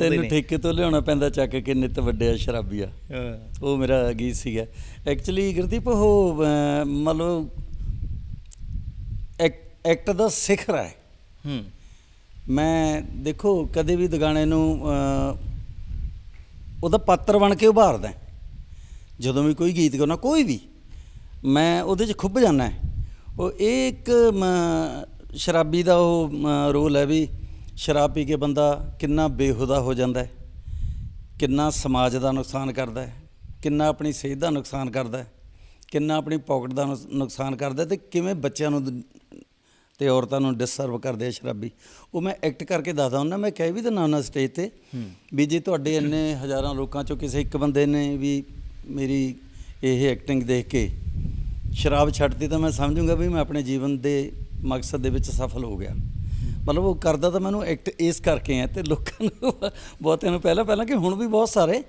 ਤੈਨੂੰ ਠੇਕੇ ਤੋਂ ਲਿਆਉਣਾ ਪੈਂਦਾ ਚੱਕ ਕੇ ਨਿੱਤ ਵੱਡਿਆ ਸ਼ਰਾਬੀਆ। ਹਾਂ। ਉਹ ਮੇਰਾ ਗੀਤ ਸੀਗਾ। ਐਕਚੁਅਲੀ ਗੁਰਦੀਪ ਉਹ ਐਕ- ਐਕਟ ਦਾ ਸਿਖਰ ਹੈ। ਹੂੰ। ਮੈਂ ਦੇਖੋ ਕਦੇ ਵੀ ਦੁਗਾਣੇ ਨੂੰ ਉਹਦਾ ਪਾਤਰ ਬਣ ਕੇ ਉਭਾਰਦਾ ਜਦੋਂ ਵੀ ਕੋਈ ਗੀਤ ਗਾਉਣਾ ਕੋਈ ਵੀ। ਮੈਂ ਉਹਦੇ 'ਚ ਖੁੱਭ ਜਾਂਦਾ ਉਹ ਇਹ ਇੱਕ ਸ਼ਰਾਬੀ ਦਾ ਉਹ ਰੋਲ ਹੈ ਵੀ ਸ਼ਰਾਬ ਪੀ ਕੇ ਬੰਦਾ ਕਿੰਨਾ ਬੇਹੁਦਾ ਹੋ ਜਾਂਦਾ ਹੈ ਕਿੰਨਾ ਸਮਾਜ ਦਾ ਨੁਕਸਾਨ ਕਰਦਾ ਹੈ ਕਿੰਨਾ ਆਪਣੀ ਸਿਹਤ ਦਾ ਨੁਕਸਾਨ ਕਰਦਾ ਹੈ ਕਿੰਨਾ ਆਪਣੀ ਪਾਕਟ ਦਾ ਨੁਕਸ- ਨੁਕਸਾਨ ਕਰਦਾ ਤੇ ਕਿਵੇਂ ਬੱਚਿਆਂ ਨੂੰ ਤੇ ਔਰਤਾਂ ਨੂੰ ਡਿਸਟਰਬ ਕਰਦੇ ਆ ਸ਼ਰਾਬੀ। ਉਹ ਮੈਂ ਐਕਟ ਕਰਕੇ ਦੱਸਦਾ ਹੁੰਦਾ ਮੈਂ ਕਹਿ ਵੀ ਦਿੰਦਾ ਹੁੰਦਾ ਸਟੇਜ ਤੇ ਵੀ ਜੇ ਤੁਹਾਡੇ ਇੰਨੇ ਹਜ਼ਾਰਾਂ ਲੋਕਾਂ ਚੋਂ ਕਿਸੇ ਇੱਕ ਬੰਦੇ ਨੇ ਵੀ ਮੇਰੀ ਇਹ ਐਕਟਿੰਗ ਦੇਖ ਕੇ ਸ਼ਰਾਬ ਛੱਡਤੀ ਤਾਂ ਮੈਂ ਸਮਝੂੰਗਾ ਵੀ ਮੈਂ ਆਪਣੇ ਜੀਵਨ ਦੇ ਮਕਸਦ ਦੇ ਵਿੱਚ ਸਫਲ ਹੋ ਗਿਆ। ਮਤਲਬ ਉਹ ਕਰਦਾ ਤਾਂ ਮੈਨੂੰ ਐਕਟ ਇਸ ਕਰਕੇ ਆ ਤੇ ਲੋਕਾਂ ਨੂੰ ਬਹੁਤਿਆਂ ਨੂੰ ਪਹਿਲਾਂ ਪਹਿਲਾਂ ਕਿ ਹੁਣ ਵੀ ਬਹੁਤ ਸਾਰੇ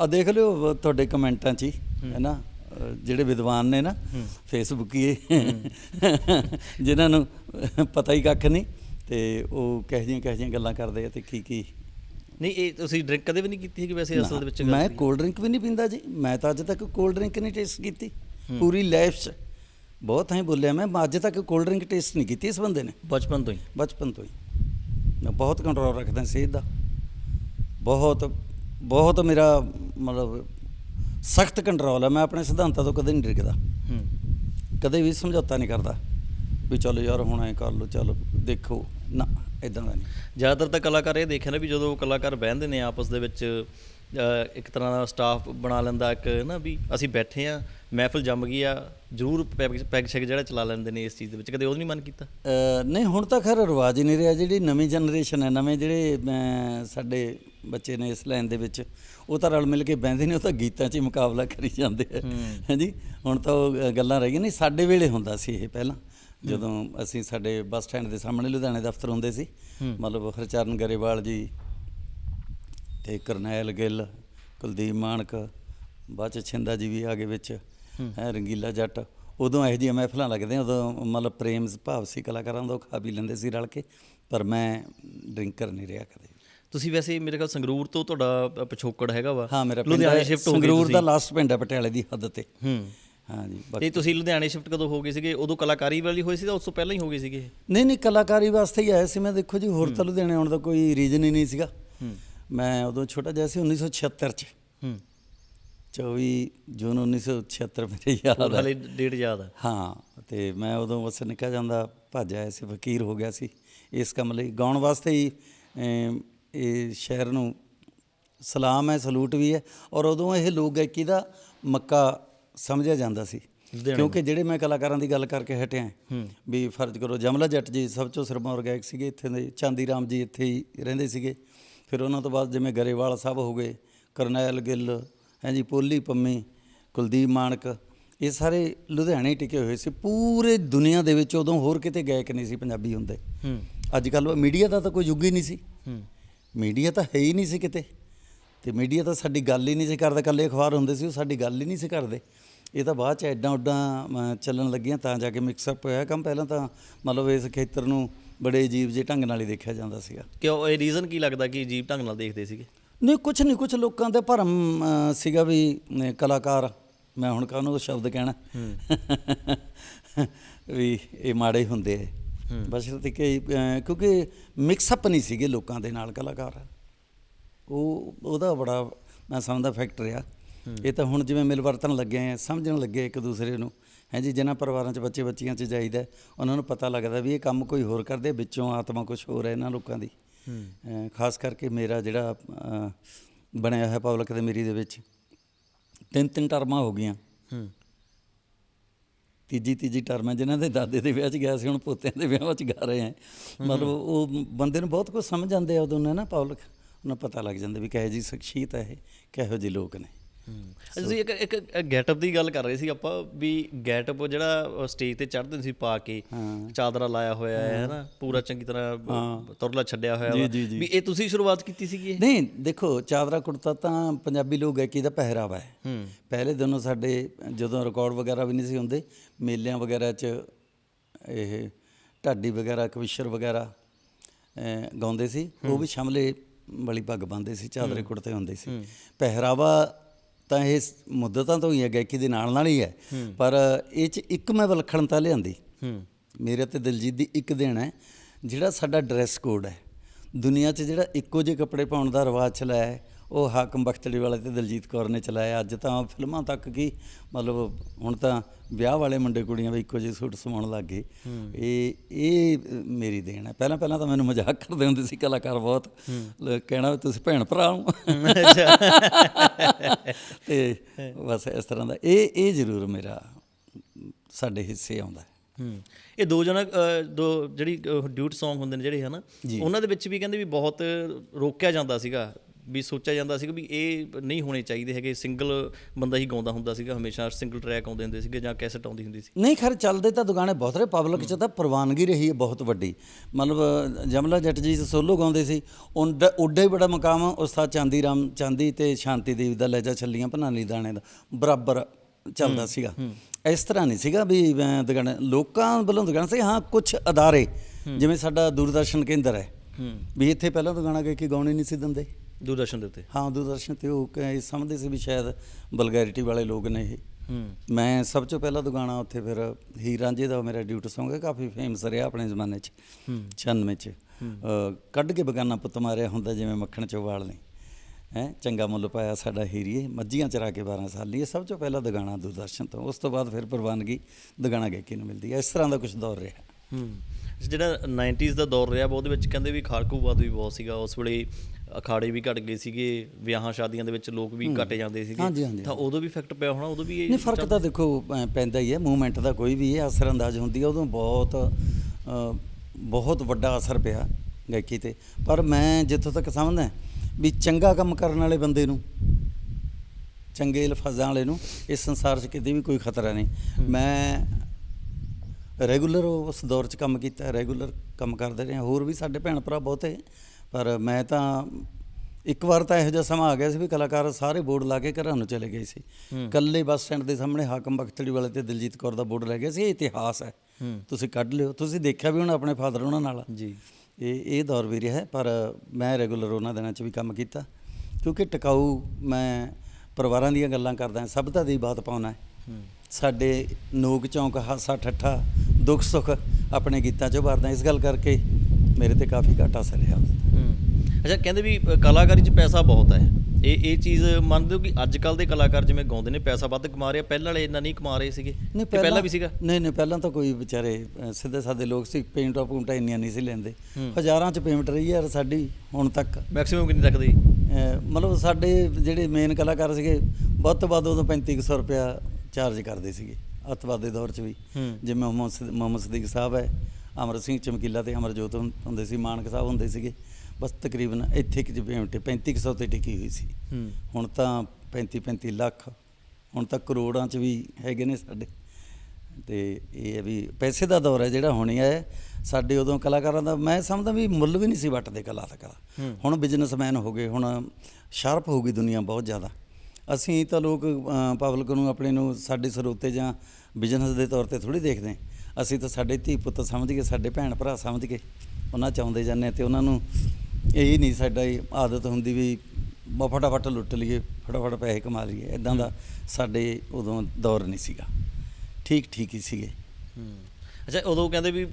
ਆ ਦੇਖ ਲਿਓ ਤੁਹਾਡੇ ਕਮੈਂਟਾਂ 'ਚ ਹੀ ਹੈ। ਨਾ? ਜਿਹੜੇ ਵਿਦਵਾਨ ਨੇ ਨਾ ਫੇਸਬੁੱਕੀਏ ਜਿਨ੍ਹਾਂ ਨੂੰ ਪਤਾ ਹੀ ਕੱਖ ਨਹੀਂ ਤੇ ਉਹ ਕਹਿ ਜਿਹੀਆਂ ਕਹਿ ਜਿਹੀਆਂ ਗੱਲਾਂ ਕਰਦੇ ਆ ਤੇ ਕੀ ਕੀ ਨਹੀਂ ਇਹ ਤੁਸੀਂ ਡਰਿੰਕ ਕਦੇ ਵੀ ਨਹੀਂ ਕੀਤੀ ਕਿ ਵੈਸੇ ਅਸਲ ਦੇ ਵਿੱਚ ਮੈਂ? ਕੋਲਡ ਡਰਿੰਕ ਵੀ ਨਹੀਂ ਪੀਂਦਾ ਜੀ। ਮੈਂ ਤਾਂ ਅੱਜ ਤੱਕ ਕੋਲਡ ਡਰਿੰਕ ਨਹੀਂ ਟੇਸਟ ਕੀਤੀ। ਪੂਰੀ ਲਾਈਫ 'ਚ। ਬਹੁਤ ਥਾਂ ਬੋਲਿਆ ਮੈਂ ਮੈਂ ਅੱਜ ਤੱਕ ਕੋਲਡ ਡਰਿੰਕ ਟੇਸਟ ਨਹੀਂ ਕੀਤੀ ਇਸ ਬੰਦੇ ਨੇ। ਬਚਪਨ ਤੋਂ ਹੀ। ਬਚਪਨ ਤੋਂ ਹੀ। ਮੈਂ ਬਹੁਤ ਕੰਟਰੋਲ ਰੱਖਦਾ ਸਿਹਤ ਦਾ ਬਹੁਤ ਬਹੁਤ ਮੇਰਾ ਮਤਲਬ ਸਖਤ ਕੰਟਰੋਲ ਹੈ ਮੈਂ ਆਪਣੇ ਸਿਧਾਂਤਾਂ ਤੋਂ ਕਦੇ ਨਹੀਂ ਡਿੱਗਦਾ। ਹੂੰ। ਕਦੇ ਵੀ ਸਮਝੌਤਾ ਨਹੀਂ ਕਰਦਾ ਵੀ ਚਲੋ ਯਾਰ ਹੁਣ ਐ ਕਰ ਲਓ ਚਲੋ ਦੇਖੋ। ਨਾ ਇਦਾਂ ਦਾ ਨਹੀਂ। ਜ਼ਿਆਦਾਤਰ ਤਾਂ ਕਲਾਕਾਰ ਇਹ ਦੇਖਿਆ ਨਾ ਵੀ ਜਦੋਂ ਕਲਾਕਾਰ ਬਹਿੰਦੇ ਨੇ ਆਪਸ ਦੇ ਵਿੱਚ ਇੱਕ ਤਰ੍ਹਾਂ ਦਾ ਸਟਾਫ ਬਣਾ ਲੈਂਦਾ ਇੱਕ ਨਾ ਵੀ ਅਸੀਂ ਬੈਠੇ ਆ ਮਹਿਫਲ ਜੰਮ ਗਈ ਆ ਜ਼ਰੂਰ ਪੈਗ ਪੈਗ ਸ਼ੈਗ ਜਿਹੜਾ ਚਲਾ ਲੈਂਦੇ ਨੇ ਇਸ ਚੀਜ਼ ਦੇ ਵਿੱਚ ਕਦੇ ਉਹ ਨਹੀਂ ਮਨ ਕੀਤਾ? ਨਹੀਂ ਹੁਣ ਤਾਂ ਖੈਰ ਰਿਵਾਜ ਹੀ ਨਹੀਂ ਰਿਹਾ ਜਿਹੜੀ ਨਵੀਂ ਜਨਰੇਸ਼ਨ ਹੈ ਨਵੇਂ ਜਿਹੜੇ ਸਾਡੇ ਬੱਚੇ ਨੇ ਇਸ ਲਾਈਨ ਦੇ ਵਿੱਚ ਉਹ ਤਾਂ ਰਲ ਮਿਲ ਕੇ ਬਹਿੰਦੇ ਨੇ ਉਹ ਤਾਂ ਗੀਤਾਂ 'ਚ ਹੀ ਮੁਕਾਬਲਾ ਕਰੀ ਜਾਂਦੇ ਆ। ਹਾਂਜੀ ਹੁਣ ਤਾਂ ਉਹ ਗੱਲਾਂ ਰਹਿ ਗਈਆਂ ਨਹੀਂ ਸਾਡੇ ਵੇਲੇ ਹੁੰਦਾ ਸੀ ਇਹ ਪਹਿਲਾਂ ਜਦੋਂ ਅਸੀਂ ਸਾਡੇ ਬੱਸ ਸਟੈਂਡ ਦੇ ਸਾਹਮਣੇ ਲੁਧਿਆਣੇ ਦਫ਼ਤਰ ਹੁੰਦੇ ਸੀ ਮਤਲਬ ਹਰਚਰਨ ਗਰੇਵਾਲ ਜੀ ਤੇ ਕਰਨੈਲ ਗਿੱਲ ਕੁਲਦੀਪ ਮਾਨਕ ਬਾਅਦ ਚ ਛਿੰਦਾ ਜੀ ਵੀ ਆਗੇ ਵਿੱਚ ਹੈ। ਰੰਗੀਲਾ ਜੱਟ। ਉਦੋਂ ਇਹੋ ਜਿਹੀਆਂ ਮਹਿਫਲਾਂ ਲੱਗਦੀਆਂ ਉਦੋਂ ਮਤਲਬ ਪ੍ਰੇਮ ਭਾਵ ਸੀ ਕਲਾਕਾਰਾਂ ਦਾ ਖਾ ਵੀ ਲੈਂਦੇ ਸੀ ਰਲ ਕੇ ਪਰ ਮੈਂ ਡਰਿੰਕਰ ਨਹੀਂ ਰਿਹਾ ਕਦੇ। ਤੁਸੀਂ ਵੈਸੇ ਮੇਰੇ ਖਿਆਲ ਸੰਗਰੂਰ ਤੋਂ ਤੁਹਾਡਾ ਪਿਛੋਕੜ ਹੈਗਾ ਵਾ। ਹਾਂ ਮੇਰਾ ਲੁਧਿਆਣੇ ਸ਼ਿਫਟ ਹੋ ਗਏ ਸੰਗਰੂਰ ਦਾ। ਲਾਸਟ ਪਿੰਡ ਹੈ ਪਟਿਆਲੇ ਦੀ ਹੱਦ ਤੇ। ਹੂੰ। ਹਾਂ ਜੀ ਤੇ ਬਾਕੀ ਤੁਸੀਂ ਲੁਧਿਆਣੇ ਸ਼ਿਫਟ ਕਦੋਂ ਹੋ ਗਏ ਸੀਗੇ? ਉਦੋਂ ਕਲਾਕਾਰੀ ਵਾਲੀ ਹੋਈ ਸੀ ਤਾਂ ਉਸ ਤੋਂ ਪਹਿਲਾਂ ਹੀ ਹੋ ਗਏ ਸੀਗੇ ਨਹੀਂ ਨਹੀਂ ਕਲਾਕਾਰੀ ਵਾਸਤੇ ਹੀ ਆਇਆ ਸੀ ਮੈਂ। ਦੇਖੋ ਜੀ ਹੋਰ ਤਾਂ ਲੁਧਿਆਣੇ ਆਉਣ ਦਾ ਕੋਈ ਰੀਜ਼ਨ ਹੀ ਨਹੀਂ ਸੀਗਾ। ਮੈਂ ਉਦੋਂ ਛੋਟਾ ਜਿਹਾ ਸੀ 1976 ਚ। ਹੂੰ। 24 ਜੂਨ 1976 ਮੇਰੇ ਯਾਦ ਹੈ ਹਾਲੇ ਡੇਟ ਯਾਦ ਆ। ਹਾਂ ਤੇ ਮੈਂ ਉਦੋਂ ਬਸ ਨਿੱਕਾ ਜਾਂਦਾ ਭੱਜ ਆਇਆ ਸੀ ਫਕੀਰ ਹੋ ਗਿਆ ਸੀ। ਇਸ ਕੰਮ ਲਈ ਗਾਉਣ ਵਾਸਤੇ ਹੀ ਅਮ, ਇਹ ਸ਼ਹਿਰ ਨੂੰ ਸਲਾਮ ਹੈ ਸਲੂਟ ਵੀ ਹੈ। ਔਰ ਉਦੋਂ ਇਹ ਲੋਕ ਗਾਇਕੀ ਦਾ ਮੱਕਾ ਸਮਝਿਆ ਜਾਂਦਾ ਸੀ। ਕਿਉਂਕਿ ਜਿਹੜੇ ਮੈਂ ਕਲਾਕਾਰਾਂ ਦੀ ਗੱਲ ਕਰਕੇ ਹਟਿਆ ਵੀ ਫਰਜ਼ ਕਰੋ ਜਮਲਾ ਜੱਟ ਜੀ ਸਭ ਤੋਂ ਸਰਮੌਰ ਗਾਇਕ ਸੀਗੇ ਇੱਥੇ ਦੇ ਚਾਂਦੀ ਰਾਮ ਜੀ ਇੱਥੇ ਹੀ ਰਹਿੰਦੇ ਸੀਗੇ। ਫਿਰ ਉਹਨਾਂ ਤੋਂ ਬਾਅਦ ਜਿਵੇਂ ਗਰੇਵਾਲ ਸਾਹਿਬ ਹੋ ਗਏ ਕਰਨੈਲ ਗਿੱਲ ਹੈ ਜੀ ਪੋਲੀ ਪੰਮੀ ਕੁਲਦੀਪ ਮਾਨਕ ਇਹ ਸਾਰੇ ਲੁਧਿਆਣੇ ਟਿਕੇ ਹੋਏ ਸੀ। ਪੂਰੇ ਦੁਨੀਆ ਦੇ ਵਿੱਚ ਉਦੋਂ ਹੋਰ ਕਿਤੇ ਗਾਇਕ ਨਹੀਂ ਸੀ ਪੰਜਾਬੀ ਹੁੰਦੇ। ਹੂੰ। ਅੱਜ ਕੱਲ੍ਹ ਮੀਡੀਆ ਦਾ ਤਾਂ ਕੋਈ ਯੁੱਗ ਹੀ ਨਹੀਂ ਸੀ। ਹੂੰ। ਮੀਡੀਆ ਤਾਂ ਹੈ ਹੀ ਨਹੀਂ ਸੀ ਕਿਤੇ। ਤੇ ਮੀਡੀਆ ਤਾਂ ਸਾਡੀ ਗੱਲ ਹੀ ਨਹੀਂ ਸੀ ਕਰਦਾ। ਇਕੱਲੇ ਅਖਬਾਰ ਹੁੰਦੇ ਸੀ ਉਹ ਸਾਡੀ ਗੱਲ ਹੀ ਨਹੀਂ ਸੀ ਕਰਦੇ। ਇਹ ਤਾਂ ਬਾਅਦ ਚ ਐਡਾਂ ਉੱਡਾਂ ਚੱਲਣ ਲੱਗੀਆਂ ਤਾਂ ਜਾ ਕੇ ਮਿਕਸ ਅਪ ਹੋਇਆ ਕੰਮ। ਪਹਿਲਾਂ ਤਾਂ ਮਤਲਬ ਇਸ ਖੇਤਰ ਨੂੰ ਬੜੇ ਅਜੀਬ ਜਿਹੇ ਢੰਗ ਨਾਲ ਹੀ ਦੇਖਿਆ ਜਾਂਦਾ ਸੀਗਾ। ਕਿਉਂ? ਇਹ ਰੀਜ਼ਨ ਕੀ ਲੱਗਦਾ ਕਿ ਅਜੀਬ ਢੰਗ ਨਾਲ ਦੇਖਦੇ ਸੀਗੇ? ਨਹੀਂ ਕੁਝ ਨਹੀਂ ਕੁਝ ਲੋਕਾਂ ਦੇ ਭਰਮ ਅ, ਸੀਗਾ ਵੀ ਅ, ਕਲਾਕਾਰ ਮੈਂ ਹੁਣ ਕਾਹਨੂੰ ਸ਼ਬਦ ਕਹਿਣਾ? ਵੀ ਇਹ ਮਾੜੇ ਹੁੰਦੇ ਆ। ਬਸ ਤੇ ਕਿ ਅ, ਕਿਉਂਕਿ ਮਿਕਸ ਅਪ ਨਹੀਂ ਸੀਗੇ ਲੋਕਾਂ ਦੇ ਨਾਲ ਕਲਾਕਾਰ। ਉਹ ਉਹਦਾ ਬੜਾ ਮੈਂ ਸਮਝਦਾ ਫੈਕਟਰ ਆ। ਇਹ ਤਾਂ ਹੁਣ ਜਿਵੇਂ ਮਿਲਵਰਤਨ ਲੱਗੇ ਆ ਸਮਝਣ ਲੱਗੇ ਇੱਕ ਦੂਸਰੇ ਨੂੰ। ਹੈ ਜੀ ਜਿਨ੍ਹਾਂ ਪਰਿਵਾਰਾਂ 'ਚ ਬੱਚੇ ਬੱਚੀਆਂ 'ਚ ਜਾਈਦਾ ਉਹਨਾਂ ਨੂੰ ਪਤਾ ਲੱਗਦਾ ਵੀ ਇਹ ਕੰਮ ਕੋਈ ਹੋਰ ਕਰਦੇ ਵਿੱਚੋਂ ਆਤਮਾ ਕੁਝ ਹੋਰ ਹੈ ਇਹਨਾਂ ਲੋਕਾਂ ਦੀ। ਖਾਸ ਕਰਕੇ ਮੇਰਾ ਜਿਹੜਾ ਬਣਿਆ ਹੈ ਪਬਲਿਕ ਦੇ ਮੇਰੀ ਦੇ ਵਿੱਚ ਤਿੰਨ ਤਿੰਨ ਟਰਮਾਂ ਹੋ ਗਈਆਂ। ਹੂੰ। ਤੀਜੀ ਤੀਜੀ ਟਰਮ ਹੈ ਜਿਨ੍ਹਾਂ ਦੇ ਦਾਦੇ ਦੇ ਵਿਆਹ 'ਚ ਗਿਆ ਸੀ ਹੁਣ ਪੋਤਿਆਂ ਦੇ ਵਿਆਹ 'ਚ ਗਾ ਰਹੇ ਆ ਮਤਲਬ ਉਹ ਬੰਦੇ ਨੂੰ ਬਹੁਤ ਕੁਝ ਸਮਝ ਆਉਂਦੇ ਆ ਉਦੋਂ ਨਾ ਪਬਲਿਕ ਉਹਨਾਂ ਪਤਾ ਲੱਗ ਜਾਂਦਾ ਵੀ ਕਿਹੋ ਜੀ ਸ਼ਖਸੀਅਤ ਹੈ ਇਹ ਕਿਹੋ ਜਿਹੇ ਲੋਕ ਨੇ। ਅੱਛਾ, ਤੁਸੀਂ ਇੱਕ ਇੱਕ ਗੈਟਅਪ ਦੀ ਗੱਲ ਕਰ ਰਹੇ ਸੀ ਆਪਾਂ ਵੀ ਗੈਟਅਪ ਜਿਹੜਾ ਸਟੇਜ ਤੇ ਚੜ੍ਹਦੇ ਸੀ ਪਾ ਕੇ। ਚਾਦਰਾ ਲਾਇਆ ਹੋਇਆ ਹੈ ਨਾ ਪੂਰਾ ਚੰਗੀ ਤਰ੍ਹਾਂ ਤੁਰਲਾ ਛੱਡਿਆ ਹੋਇਆ ਵਾ। ਇਹ ਤੁਸੀਂ ਸ਼ੁਰੂਆਤ ਕੀਤੀ ਸੀਗੀ ਨਹੀਂ ਦੇਖੋ ਚਾਦਰਾ ਕੁੜਤਾ ਤਾਂ ਪੰਜਾਬੀ ਲੋਕ ਗਾਇਕੀ ਦਾ ਪਹਿਰਾਵਾ ਹੈ। ਹੂੰ। ਪਹਿਲੇ ਦਿਨੋਂ ਸਾਡੇ ਜਦੋਂ ਰਿਕਾਰਡ ਵਗੈਰਾ ਵੀ ਨਹੀਂ ਸੀ ਹੁੰਦੇ ਮੇਲਿਆਂ ਵਗੈਰਾ 'ਚ ਇਹ ਢਾਡੀ ਵਗੈਰਾ ਕਵਿਸ਼ਰ ਵਗੈਰਾ ਗਾਉਂਦੇ ਸੀ। ਉਹ ਵੀ ਸ਼ਮਲੇ ਵਾਲੀ ਪੱਗ ਬੰਨਦੇ ਸੀ ਚਾਦਰੇ ਕੁੜਤੇ ਹੁੰਦੇ ਸੀ। ਪਹਿਰਾਵਾ ਤਾਂ ਇਹ ਮੁੱਦਤਾਂ ਤੋਂ ਹੀ ਹੈ ਗਾਇਕੀ ਦੇ ਨਾਲ ਨਾਲ ਹੀ ਹੈ। ਪਰ ਇਹ ਚ ਇੱਕ ਮੈਂ ਵਿਲੱਖਣਤਾ ਲਿਆਂਦੀ। ਹੂੰ। ਮੇਰੇ ਤੇ ਦਿਲਜੀਤ ਦੀ ਇੱਕ ਦਿਨ ਹੈ ਜਿਹੜਾ ਸਾਡਾ ਡਰੈਸ ਕੋਡ ਹੈ। ਦੁਨੀਆ 'ਚ ਜਿਹੜਾ ਇੱਕੋ ਜਿਹੇ ਕੱਪੜੇ ਪਾਉਣ ਦਾ ਰਿਵਾਜ ਚਲਾਇਆ ਹੈ ਉਹ ਹਾਕਮ ਬਖਤੜੀ ਵਾਲੇ ਤੇ ਦਿਲਜੀਤ ਕੌਰ ਨੇ ਚਲਾਇਆ। ਅੱਜ ਤਾਂ ਫਿਲਮਾਂ ਤੱਕ ਕੀ ਮਤਲਬ ਹੁਣ ਤਾਂ ਵਿਆਹ ਵਾਲੇ ਮੁੰਡੇ ਕੁੜੀਆਂ ਵੀ ਇੱਕੋ ਜਿਹੇ ਸੂਟ ਸਵਾਉਣ ਲੱਗ ਗਏ। ਇਹ ਇਹ ਮੇਰੀ ਦੇਣ ਹੈ। ਪਹਿਲਾਂ ਪਹਿਲਾਂ ਤਾਂ ਮੈਨੂੰ ਮਜ਼ਾਕ ਕਰਦੇ ਹੁੰਦੇ ਸੀ ਕਲਾਕਾਰ ਬਹੁਤ। ਕਹਿਣਾ ਤੁਸੀਂ ਭੈਣ ਭਰਾ ਹੋ। ਤੇ ਬਸ ਇਸ ਤਰ੍ਹਾਂ ਦਾ। ਇਹ ਇਹ ਜ਼ਰੂਰ ਮੇਰਾ ਸਾਡੇ ਹਿੱਸੇ ਆਉਂਦਾ ਹੈ। ਇਹ ਦੋ ਜਣਾ ਦੋ ਜਿਹੜੀ ਡਿਊਟ Song ਹੁੰਦੇ ਨੇ ਜਿਹੜੇ ਹਨਾ ਉਹਨਾਂ ਦੇ ਵਿੱਚ ਵੀ ਕਹਿੰਦੇ ਵੀ ਬਹੁਤ ਰੋਕਿਆ ਜਾਂਦਾ ਸੀਗਾ। ਵੀ ਸੋਚਿਆ ਜਾਂਦਾ ਸੀਗਾ ਵੀ ਇਹ ਨਹੀਂ ਹੋਣੇ ਚਾਹੀਦੇ ਹੈਗੇ। ਸਿੰਗਲ ਬੰਦਾ ਹੀ ਗਾਉਂਦਾ ਹੁੰਦਾ ਸੀਗਾ ਹਮੇਸ਼ਾ ਸਿੰਗਲ ਟਰੈਕ ਆਉਂਦੇ ਹੁੰਦੇ ਸੀਗੇ ਜਾਂ ਕੈਸਟ ਆਉਂਦੀ ਹੁੰਦੀ ਸੀ। ਨਹੀਂ ਖੈਰ ਚੱਲਦੇ ਤਾਂ ਦੁਕਾਨੇ ਬਹੁਤ ਰਹੇ ਪਬਲਿਕ ਚ ਤਾਂ ਪ੍ਰਵਾਨਗੀ ਰਹੀ ਹੈ ਬਹੁਤ ਵੱਡੀ। ਮਤਲਬ ਜਮਲਾ ਜੱਟ ਜੀ ਸੋਲੋ ਗਾਉਂਦੇ ਸੀ ਉੱਡਾ ਉੱਡਾ ਹੀ ਬੜਾ ਮਕਾਮ ਉਸਤਾਦ ਚਾਂਦੀ ਰਾਮ ਚਾਂਦੀ ਤੇ ਸ਼ਾਂਤੀ ਦੇਵੀ ਦਾ ਲਹਿਜਾ ਛੱਲੀਆਂ ਭਨਾਨੀ ਦਾਣੇ ਦਾ ਬਰਾਬਰ ਚੱਲਦਾ ਸੀਗਾ। ਇਸ ਤਰ੍ਹਾਂ ਨਹੀਂ ਸੀਗਾ ਵੀ ਮੈਂ ਦੁਕਾਨ ਲੋਕਾਂ ਵੱਲੋਂ ਦੁਕਾਨ ਸੀ ਹਾਂ ਕੁਝ ਅਦਾਰੇ ਜਿਵੇਂ ਸਾਡਾ ਦੂਰਦਰਸ਼ਨ ਕੇਂਦਰ ਹੈ ਵੀ ਇੱਥੇ ਪਹਿਲਾਂ ਦੁਕਾਨਾ ਗਏ ਕਿ ਗਾਉਣੇ ਨਹੀਂ ਸੀ ਦਿੰਦੇ। ਦੂਰਦਰਸ਼ਨ ਦੇ ਉੱਤੇ? ਹਾਂ ਦੂਰਦਰਸ਼ਨ ਤੇ ਉਹ ਕਹੇ ਸਮਝਦੇ ਸੀ ਵੀ ਸ਼ਾਇਦ ਬਲਗੈਰਿਟੀ ਵਾਲੇ ਲੋਕ ਨੇ ਇਹ। ਹੂੰ। ਮੈਂ ਸਭ ਤੋਂ ਪਹਿਲਾਂ ਦੁਗਾਣਾ ਉੱਥੇ ਫਿਰ ਹੀਰ ਰਾਂਝੇ ਦਾ ਮੇਰਾ ਡਿਊਟ Song ਹੈ ਕਾਫੀ ਫੇਮਸ ਰਿਹਾ ਆਪਣੇ ਜ਼ਮਾਨੇ 'ਚ 96 'ਚ। ਕੱਢ ਕੇ ਬਗਾਨਾ ਪੁੱਤ ਮਾਰਿਆ ਹੁੰਦਾ ਜਿਵੇਂ ਮੱਖਣ ਚੋਵਾਲ ਨੇ। ਹੈ ਚੰਗਾ ਮੁੱਲ ਪਾਇਆ ਸਾਡਾ ਹੀਰੀਏ ਮੱਝੀਆਂ ਚਰਾ ਕੇ 12 ਸਾਲ ਲਈ ਇਹ ਸਭ ਤੋਂ ਪਹਿਲਾਂ ਦੁਗਾਣਾ ਦੂਰਦਰਸ਼ਨ ਤੋਂ। ਉਸ ਤੋਂ ਬਾਅਦ ਫਿਰ ਪ੍ਰਵਾਨਗੀ ਦੁਗਾਣਾ ਗਾਇਕੀ ਨੂੰ ਮਿਲਦੀ ਹੈ। ਇਸ ਤਰ੍ਹਾਂ ਦਾ ਕੁਝ ਦੌਰ ਰਿਹਾ। ਹੂੰ। ਜਿਹੜਾ 90s ਦਾ ਦੌਰ ਰਿਹਾ ਵਾ, ਉਹਦੇ ਵਿੱਚ ਕਹਿੰਦੇ ਵੀ ਖਾੜਕੂਵਾਦ ਵੀ ਬਹੁਤ ਸੀਗਾ। ਉਸ ਵੇਲੇ ਅਖਾੜੇ ਵੀ ਘਟ ਗਏ ਸੀਗੇ ਵਿਆਹਾਂ ਸ਼ਾਦੀਆਂ ਦੇ ਵਿੱਚ ਲੋਕ ਵੀ ਘਟੇ ਜਾਂਦੇ ਸੀਗੇ। ਤਾਂ ਉਦੋਂ ਵੀ ਇਫੈਕਟ ਪਿਆ ਹੋਣਾ ਉਦੋਂ ਵੀ ਇਹ ਨਹੀਂ ਫ਼ਰਕ ਤਾਂ ਦੇਖੋ ਪੈਂਦਾ ਹੀ ਹੈ ਮੂਵਮੈਂਟ ਦਾ ਕੋਈ ਵੀ ਹੈ ਅਸਰ ਅੰਦਾਜ਼ ਹੁੰਦੀ ਹੈ ਉਦੋਂ ਬਹੁਤ ਬਹੁਤ ਵੱਡਾ ਅਸਰ ਪਿਆ ਗਾਇਕੀ ਤੇ। ਪਰ ਮੈਂ ਜਿੱਥੋਂ ਤੱਕ ਸਮਝਦਾ ਵੀ ਚੰਗਾ ਕੰਮ ਕਰਨ ਵਾਲੇ ਬੰਦੇ ਨੂੰ ਚੰਗੇ ਲਫ਼ਜ਼ਾਂ ਵਾਲੇ ਨੂੰ ਇਸ ਸੰਸਾਰ 'ਚ ਕਿਤੇ ਵੀ ਕੋਈ ਖਤਰਾ ਨਹੀਂ। ਮੈਂ ਰੈਗੂਲਰ ਉਸ ਦੌਰ 'ਚ ਕੰਮ ਕੀਤਾ ਰੈਗੂਲਰ ਕੰਮ ਕਰਦੇ ਰਹੇ। ਹੋਰ ਵੀ ਸਾਡੇ ਭੈਣ ਭਰਾ ਬਹੁਤੇ ਪਰ ਮੈਂ ਤਾਂ ਇੱਕ ਵਾਰ ਤਾਂ ਇਹੋ ਜਿਹਾ ਸਮਾਂ ਆ ਗਿਆ ਸੀ ਵੀ ਕਲਾਕਾਰ ਸਾਰੇ ਬੋਰਡ ਲਾ ਕੇ ਘਰਾਂ ਨੂੰ ਚਲੇ ਗਏ ਸੀ। ਕੱਲੇ ਬੱਸ ਸਟੈਂਡ ਦੇ ਸਾਹਮਣੇ ਹਾਕਮ ਬਖਤੜੀ ਵਾਲੇ ਤੇ ਦਿਲਜੀਤ ਕੌਰ ਦਾ ਬੋਰਡ ਲੈ ਗਏ ਸੀ। ਇਹ ਇਤਿਹਾਸ ਹੈ। ਤੁਸੀਂ ਕੱਢ ਲਿਓ। ਤੁਸੀਂ ਦੇਖਿਆ ਵੀ ਹੁਣ ਆਪਣੇ ਫਾਦਰ ਉਹਨਾਂ ਨਾਲ। ਜੀ। ਇਹ ਇਹ ਦੌਰ ਵੀ ਰਿਹਾ ਪਰ ਮੈਂ ਰੈਗੂਲਰ ਉਹਨਾਂ ਦਿਨਾਂ 'ਚ ਵੀ ਕੰਮ ਕੀਤਾ। ਕਿਉਂਕਿ ਟਿਕਾਊ ਮੈਂ ਪਰਿਵਾਰਾਂ ਦੀਆਂ ਗੱਲਾਂ ਕਰਦਾ ਸਭਤਾ ਦੀ ਬਾਤ ਪਾਉਣਾ ਹੈ। ਸਾਡੇ ਨੋਕ ਚੌਂਕ ਹਾਸਾ ਠੱਠਾ ਦੁੱਖ ਸੁੱਖ ਆਪਣੇ ਗੀਤਾਂ 'ਚ ਭਰਦਾ ਇਸ ਗੱਲ ਕਰਕੇ ਮੇਰੇ ਤੇ ਕਾਫੀ ਘਾਟਾ ਹੂੰ। ਅੱਛਾ ਕਹਿੰਦੇ ਵੀ ਕਲਾਕਾਰੀ 'ਚ ਪੈਸਾ ਬਹੁਤ ਹੈ। ਇਹ ਇਹ ਚੀਜ਼ ਮੰਨਦੇ ਹੋ ਕਿ ਅੱਜ ਕੱਲ ਦੇ ਕਲਾਕਾਰ ਜਿਵੇਂ ਗਾਉਂਦੇ ਨੇ ਪੈਸਾ ਵੱਧ ਕਮਾ ਰਹੇ ਆ। ਪਹਿਲਾਂ ਵਾਲੇ ਇੰਨਾ ਨਹੀਂ ਕਮਾ ਰਹੇ ਸੀਗੇ। ਨਹੀਂ ਪਹਿਲਾਂ ਵੀ ਸੀਗਾ? ਨਹੀਂ ਨਹੀਂ ਪਹਿਲਾਂ ਤਾਂ ਕੋਈ ਵਿਚਾਰੇ ਸਿੱਧੇ ਸਾਦੇ ਲੋਕ ਸੀ ਪੇਮੈਂਟਾਂ ਪੂੰਟਾਂ ਇੰਨੀਆਂ ਨਹੀਂ ਸੀ ਲੈਂਦੇ। ਹਜ਼ਾਰਾਂ 'ਚ ਪੇਮੈਂਟ ਰਹੀ ਯਾਰ ਸਾਡੀ ਹੁਣ ਤੱਕ। ਮੈਕਸਿਮਮ ਕਿੰਨੀ ਜੀ ਅਹ ਮਤਲਬ ਸਾਡੇ ਜਿਹੜੇ ਮੇਨ ਕਲਾਕਾਰ ਸੀਗੇ ਵੱਧ ਤੋਂ ਵੱਧ ਉਦੋਂ 3500 ਰੁਪਇਆ ਚਾਰਜ ਕਰਦੇ ਸੀਗੇ ਅੱਤਵਾਦ ਦੇ ਦੌਰ 'ਚ ਵੀ। ਜਿਵੇਂ ਮੁਹੰਮਦ ਸਦੀਕ ਸਾਹਿਬ ਹੈ ਅਮਰ ਸਿੰਘ ਚਮਕੀਲਾ ਤੇ ਅਮਰਜੋਤ ਹੁੰਦੇ ਸੀ ਮਾਨਕ ਸਾਹਿਬ ਹੁੰਦੇ ਸੀਗੇ। ਬਸ ਤਕਰੀਬਨ ਇੱਥੇ ਕਿ ਪੇਮੈਂਟ 3500 ਤੇ ਟਿਕੀ ਹੋਈ ਸੀ। ਹੁਣ ਤਾਂ 35 35 ਲੱਖ। ਹੁਣ ਤਾਂ ਕਰੋੜਾਂ 'ਚ ਵੀ ਹੈਗੇ ਨੇ ਸਾਡੇ। ਤੇ ਇਹ ਹੈ ਵੀ ਪੈਸੇ ਦਾ ਦੌਰ ਹੈ ਜਿਹੜਾ ਹੁਣ ਹੈ। ਸਾਡੇ ਉਦੋਂ ਕਲਾਕਾਰਾਂ ਦਾ ਮੈਂ ਸਮਝਦਾ ਵੀ ਮੁੱਲ ਵੀ ਨਹੀਂ ਸੀ ਵੱਟਦੇ ਕਲਾ ਦਾ ਕਲਾ। ਹੁਣ ਬਿਜ਼ਨਸਮੈਨ ਹੋ ਗਏ ਹੁਣ ਸ਼ਾਰਪ ਹੋ ਗਈ ਦੁਨੀਆ ਬਹੁਤ ਜ਼ਿਆਦਾ। ਅਸੀਂ ਤਾਂ ਲੋਕ ਪਬਲਿਕ ਨੂੰ ਆਪਣੇ ਨੂੰ ਸਾਡੇ ਸਰੋਤੇ ਜਾਂ ਬਿਜ਼ਨਸ ਦੇ ਤੌਰ ਤੇ ਥੋੜੀ ਦੇਖਦੇ ਹਾਂ। ਅਸੀਂ ਤਾਂ ਸਾਡੇ ਧੀ ਪੁੱਤ ਸਮਝ ਕੇ ਸਾਡੇ ਭੈਣ ਭਰਾ ਸਮਝ ਕੇ ਉਹਨਾਂ ਚਾਹੁੰਦੇ ਜਾਂਦੇ ਹਾਂ ਤੇ ਉਹਨਾਂ ਨੂੰ ਇਹ ਨਹੀਂ ਸਾਡਾ ਇਹ ਆਦਤ ਹੁੰਦੀ ਵੀ ਫਟਾਫਟ ਲੁੱਟ ਲਈਏ ਫਟਾਫਟ ਪੈਸੇ ਕਮਾ ਲਈਏ ਇਦਾਂ ਦਾ ਸਾਡੇ ਉਦੋਂ ਦੌਰ ਨਹੀਂ ਸੀਗਾ। ਠੀਕ ਠੀਕ ਹੀ ਸੀਗੇ। ਹੂੰ। ਅੱਛਾ ਉਦੋਂ ਕਹਿੰਦੇ ਵੀ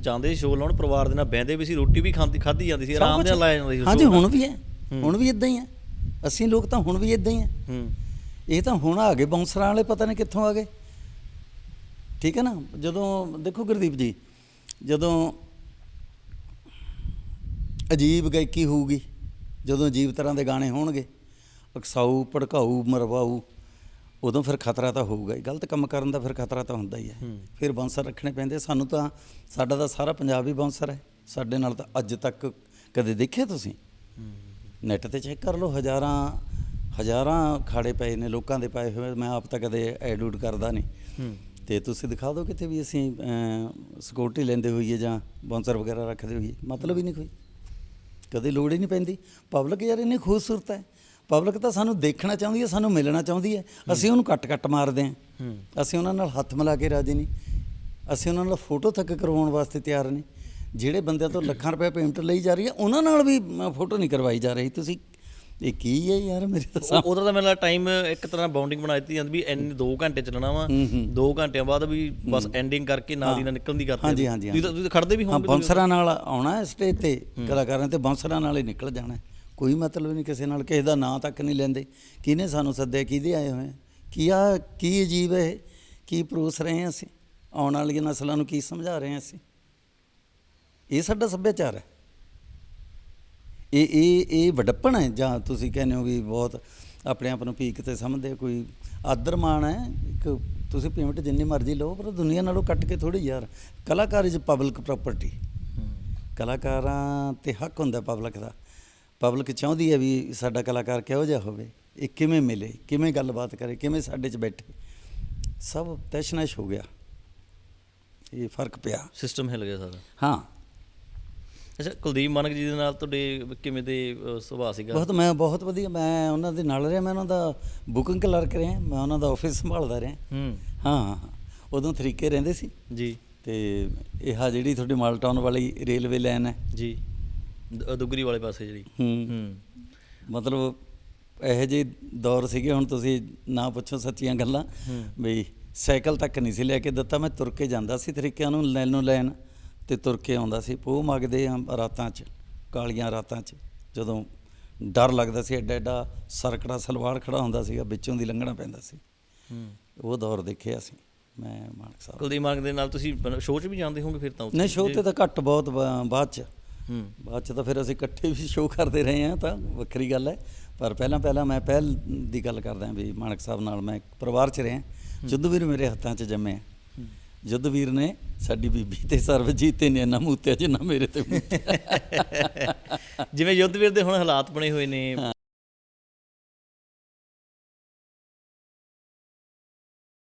ਜਾਂਦੇ ਸੀ ਸ਼ੋਅ ਲਾਉਣ ਪਰਿਵਾਰ ਦੇ ਨਾਲ ਬਹਿੰਦੇ ਵੀ ਸੀ ਰੋਟੀ ਵੀ ਖਾਂਦੀ ਖਾਧੀ ਜਾਂਦੀ ਸੀ ਆਰਾਮ ਨਾਲ ਲਾਇਆ ਜਾਂਦਾ ਸੀ ਹਾਂਜੀ। ਹੁਣ ਵੀ ਹੈ ਹੁਣ ਵੀ ਇਦਾਂ ਹੀ ਹੈ। ਅਸੀਂ ਲੋਕ ਤਾਂ ਹੁਣ ਵੀ ਇਦਾਂ ਹੀ ਹੈ। ਹੂੰ। ਇਹ ਤਾਂ ਹੁਣ ਆ ਗਏ ਬਾਉਂਸਰਾਂ ਵਾਲੇ ਪਤਾ ਨਹੀਂ ਕਿੱਥੋਂ ਆ ਗਏ। ਠੀਕ ਹੈ ਨਾ? ਜਦੋਂ ਦੇਖੋ ਗੁਰਦੀਪ ਜੀ ਜਦੋਂ ਅਜੀਬ ਗਾਇਕੀ ਹੋਊਗੀ ਜਦੋਂ ਅਜੀਬ ਤਰ੍ਹਾਂ ਦੇ ਗਾਣੇ ਹੋਣਗੇ ਅਕਸਾਊ ਭੜਕਾਊ ਮਰਵਾਊ ਉਦੋਂ ਫਿਰ ਖਤਰਾ ਤਾਂ ਹੋਊਗਾ ਹੀ। ਗਲਤ ਕੰਮ ਕਰਨ ਦਾ ਫਿਰ ਖਤਰਾ ਤਾਂ ਹੁੰਦਾ ਹੀ ਹੈ। ਫਿਰ ਬਾਉਂਸਰ ਰੱਖਣੇ ਪੈਂਦੇ ਸਾਨੂੰ ਤਾਂ ਸਾਡਾ ਤਾਂ ਸਾਰਾ ਪੰਜਾਬ ਹੀ ਬਾਉਂਸਰ ਹੈ। ਸਾਡੇ ਨਾਲ ਤਾਂ ਅੱਜ ਤੱਕ ਕਦੇ ਦੇਖਿਆ ਤੁਸੀਂ? ਨੈਟ ਤੇ ਚੈੱਕ ਕਰ ਲਓ ਹਜ਼ਾਰਾਂ ਹਜ਼ਾਰਾਂ ਖਾੜੇ ਪਏ ਨੇ ਲੋਕਾਂ ਦੇ ਪਾਏ ਹੋਏ। ਮੈਂ ਆਪ ਤਾਂ ਕਦੇ ਐਡੂਡ ਕਰਦਾ ਨਹੀਂ। ਤੇ ਤੁਸੀਂ ਦਿਖਾ ਦਿਓ ਕਿਤੇ ਵੀ ਅਸੀਂ ਸਿਕਿਉਰਿਟੀ ਲੈਂਦੇ ਹੋਈਏ ਜਾਂ ਬਾਉਂਸਰ ਵਗੈਰਾ ਰੱਖਦੇ ਹੋਈਏ। ਮਤਲਬ ਹੀ ਨਹੀਂ ਕੋਈ। ਕਦੇ ਲੋੜ ਹੀ ਨਹੀਂ ਪੈਂਦੀ। ਪਬਲਿਕ ਯਾਰ ਇੰਨੀ ਖੂਬਸੂਰਤ ਹੈ। ਪਬਲਿਕ ਤਾਂ ਸਾਨੂੰ ਦੇਖਣਾ ਚਾਹੁੰਦੀ ਹੈ ਸਾਨੂੰ ਮਿਲਣਾ ਚਾਹੁੰਦੀ ਹੈ। ਅਸੀਂ ਉਹਨੂੰ ਕੱਟ ਕੱਟ ਮਾਰਦੇ ਹਾਂ। ਹੂੰ। ਅਸੀਂ ਉਹਨਾਂ ਨਾਲ ਹੱਥ ਮਿਲਾ ਕੇ ਰਾਜੀ ਨਹੀਂ। ਅਸੀਂ ਉਹਨਾਂ ਨਾਲ ਫੋਟੋ ਤੱਕ ਕਰਵਾਉਣ ਵਾਸਤੇ ਤਿਆਰ ਨਹੀਂ। ਜਿਹੜੇ ਬੰਦਿਆਂ ਤੋਂ ਲੱਖਾਂ ਰੁਪਏ ਪੇਮੈਂਟ ਲਈ ਜਾ ਰਹੀ ਹੈ ਉਹਨਾਂ ਨਾਲ ਵੀ ਫੋਟੋ ਨਹੀਂ ਕਰਵਾਈ ਜਾ ਰਹੀ। ਤੁਸੀਂ ਇਹ ਕੀ ਹੈ ਯਾਰ ਮੇਰੇ ਤਾਂ ਉਹ- ਉਹਦਾ ਤਾਂ ਮੇਰਾ ਟਾਈਮ ਇੱਕ ਤਰ੍ਹਾਂ ਬਾਉਂਡਿੰਗ ਬਣਾ ਦਿੱਤੀ ਜਾਂਦੀ ਵੀ ਇੰਨੇ 2 ਘੰਟੇ ਚੱਲਣਾ ਵਾ 2 ਘੰਟਿਆਂ ਬਾਅਦ ਵੀ ਬਸ ਐਂਡਿੰਗ ਕਰਕੇ ਨਾਲ ਦੀ ਨਾਲ ਨਿਕਲਣ ਦੀ ਕਰਦੇ ਹਾਂਜੀ। ਹਾਂਜੀ, ਤੁਸੀਂ ਤਾਂ ਖੜਦੇ ਵੀ ਹਾਂ ਹੋਵੋਗੇ ਬਾਂਸਰਾਂ ਨਾਲ ਆਉਣਾ ਸਟੇਜ ਤੇ ਕਲਾਕਾਰਾਂ ਤੇ ਬਾਂਸਰਾਂ ਨਾਲ ਹੀ ਨਿਕਲ ਜਾਣਾ। ਕੋਈ ਮਤਲਬ ਨਹੀਂ ਕਿਸੇ ਨਾਲ ਕਿਸੇ ਦਾ ਨਾਂ ਤੱਕ ਨਹੀਂ ਲੈਂਦੇ। ਕਿਹਨੇ ਸਾਨੂੰ ਸੱਦਿਆ ਕਿਹਦੇ ਆਏ ਹੋਏ? ਕੀ ਆ ਕੀ ਅਜੀਬ ਹੈ? ਕੀ ਪਰੋਸ ਰਹੇ ਹਾਂ ਅਸੀਂ? ਆਉਣ ਵਾਲੀਆਂ ਨਸਲਾਂ ਨੂੰ ਕੀ ਸਮਝਾ ਰਹੇ ਹਾਂ ਅਸੀਂ? ਇਹ ਸਾਡਾ ਸੱਭਿਆਚਾਰ ਹੈ। ਇਹ ਇਹ ਇਹ ਵਡੱਪਣ ਹੈ ਜਾਂ ਤੁਸੀਂ ਕਹਿੰਦੇ ਹੋ ਵੀ ਬਹੁਤ ਆਪਣੇ ਆਪ ਨੂੰ ਪੀਕ ਤੇ ਸਮਝਦੇ ਕੋਈ ਆਦਰ ਮਾਣ ਹੈ? ਇੱਕ ਤੁਸੀਂ ਪੇਮੈਂਟ ਜਿੰਨੀ ਮਰਜ਼ੀ ਲਓ ਪਰ ਦੁਨੀਆ ਨਾਲੋਂ ਕੱਟ ਕੇ ਥੋੜੀ ਯਾਰ। ਕਲਾਕਾਰ ਇਜ਼ ਪਬਲਿਕ ਪ੍ਰਾਪਰਟੀ ਕਲਾਕਾਰਾਂ ਤੇ ਹੱਕ ਹੁੰਦਾ ਪਬਲਿਕ ਦਾ। ਪਬਲਿਕ ਚਾਹੁੰਦੀ ਹੈ ਵੀ ਸਾਡਾ ਕਲਾਕਾਰ ਕਿਹੋ ਜਿਹਾ ਹੋਵੇ ਇਹ ਕਿਵੇਂ ਮਿਲੇ ਕਿਵੇਂ ਗੱਲਬਾਤ ਕਰੇ ਕਿਵੇਂ ਸਾਡੇ 'ਚ ਬੈਠੇ। ਸਭ ਤੈਸ਼ਨਸ਼ ਹੋ ਗਿਆ। ਇਹ ਫ਼ਰਕ ਪਿਆ। ਸਿਸਟਮ ਹਿਲ ਗਿਆ ਸਾਰਾ। ਹਾਂ। ਅੱਛਾ ਕੁਲਦੀਪ ਮਾਨਕ ਜੀ ਦੇ ਨਾਲ ਤੁਹਾਡੇ ਕਿਵੇਂ ਦੇ ਅ, ਸੁਭਾਅ ਸੀਗਾ? ਬਹੁਤ ਮੈਂ ਬਹੁਤ ਵਧੀਆ ਮੈਂ ਉਹਨਾਂ ਦੇ ਨਾਲ ਰਿਹਾ ਮੈਂ ਉਹਨਾਂ ਦਾ ਬੁਕਿੰਗ ਕਲਰਕ ਰਿਹਾ ਮੈਂ ਉਹਨਾਂ ਦਾ ਆਫਿਸ ਸੰਭਾਲਦਾ ਰਿਹਾ। ਹੂੰ। ਹਾਂ ਹਾਂ ਹਾਂ। ਉਦੋਂ ਤਰੀਕੇ ਰਹਿੰਦੇ ਸੀ। ਜੀ। ਤੇ ਇਹ ਆ ਜਿਹੜੀ ਤੁਹਾਡੀ ਮਾਲਟਾਊਨ ਵਾਲੀ ਰੇਲਵੇ ਲਾਈਨ ਹੈ। ਜੀ। ਦ- ਦੁੱਗਰੀ ਵਾਲੇ ਪਾਸੇ ਜਿਹੜੀ। ਹੂੰ। ਹੂੰ। ਮਤਲਬ ਇਹੋ ਜਿਹੇ ਦੌਰ ਸੀਗੇ ਹੁਣ ਤੁਸੀਂ ਨਾ ਪੁੱਛੋ ਸੱਚੀਆਂ ਗੱਲਾਂ। ਬਈ ਸਾਈਕਲ ਤੱਕ ਨਹੀਂ ਸੀ ਲੈ ਕੇ ਦਿੱਤਾ ਮੈਂ ਤੁਰ ਕੇ ਜਾਂਦਾ ਸੀ ਤਰੀਕਿਆਂ ਨੂੰ ਲੈਣ ਨੂੰ ਲੈਣ। ਤੇ ਤੁਰ ਕੇ ਆਉਂਦਾ ਸੀ। ਪੋਹ ਮਗਦੇ ਆ ਰਾਤਾਂ 'ਚ ਕਾਲੀਆਂ ਰਾਤਾਂ 'ਚ ਜਦੋਂ ਡਰ ਲੱਗਦਾ ਸੀ ਐਡਾ ਐਡਾ ਸਰਕੜਾ ਸਲਵਾਰ ਖੜਾ ਹੁੰਦਾ ਸੀਗਾ ਵਿੱਚੋਂ ਦੀ ਲੰਘਣਾ ਪੈਂਦਾ ਸੀ। ਹੂੰ। ਉਹ ਦੌਰ ਦੇਖਿਆ ਸੀ ਮੈਂ ਮਾਨਕ ਸਾਹਿਬ। ਕੁਲਦੀਪ ਮਾਨਕ ਦੇ ਨਾਲ ਤੁਸੀਂ ਸ਼ੋਅ 'ਚ ਵੀ ਜਾਂਦੇ ਹੋਵੋਗੇ ਫਿਰ ਤਾਂ ਉੱਥੇ? ਨਹੀਂ ਸ਼ੋਅ ਤੇ ਤਾਂ ਘੱਟ ਬਹੁਤ ਬਾਅਦ 'ਚ। ਹੂੰ। ਬਾਅਦ 'ਚ ਤਾਂ ਫਿਰ ਅਸੀਂ ਇਕੱਠੇ ਵੀ ਸ਼ੋਅ ਕਰਦੇ ਰਹੇ ਹਾਂ ਤਾਂ ਵੱਖਰੀ ਗੱਲ ਹੈ ਪਰ ਪਹਿਲਾਂ ਪਹਿਲਾਂ ਮੈਂ ਪਹਿਲ ਦੀ ਗੱਲ ਕਰਦਾ ਵੀ ਮਾਨਕ ਸਾਹਿਬ ਨਾਲ ਮੈਂ ਇੱਕ ਪਰਿਵਾਰ 'ਚ ਰਿਹਾ। ਜੁੱਧਵੀਰ ਮੇਰੇ ਹੱਥਾਂ 'ਚ ਜੰਮੇ ਜੁੱਧਵੀਰ ਨੇ ਸਾਡੀ ਬੀਬੀ ਤੇ ਸਰਵਜੀਤ ਤੇ ਨੇ ਨਾ ਮੂਤਿਆ ਜਿੰਨਾ ਮੇਰੇ ਤੇ ਮੂਤਿਆ ਜਿਵੇਂ ਯੁੱਧਵੀਰ ਦੇ ਹੁਣ ਹਾਲਾਤ ਬਣੇ ਹੋਏ ਨੇ।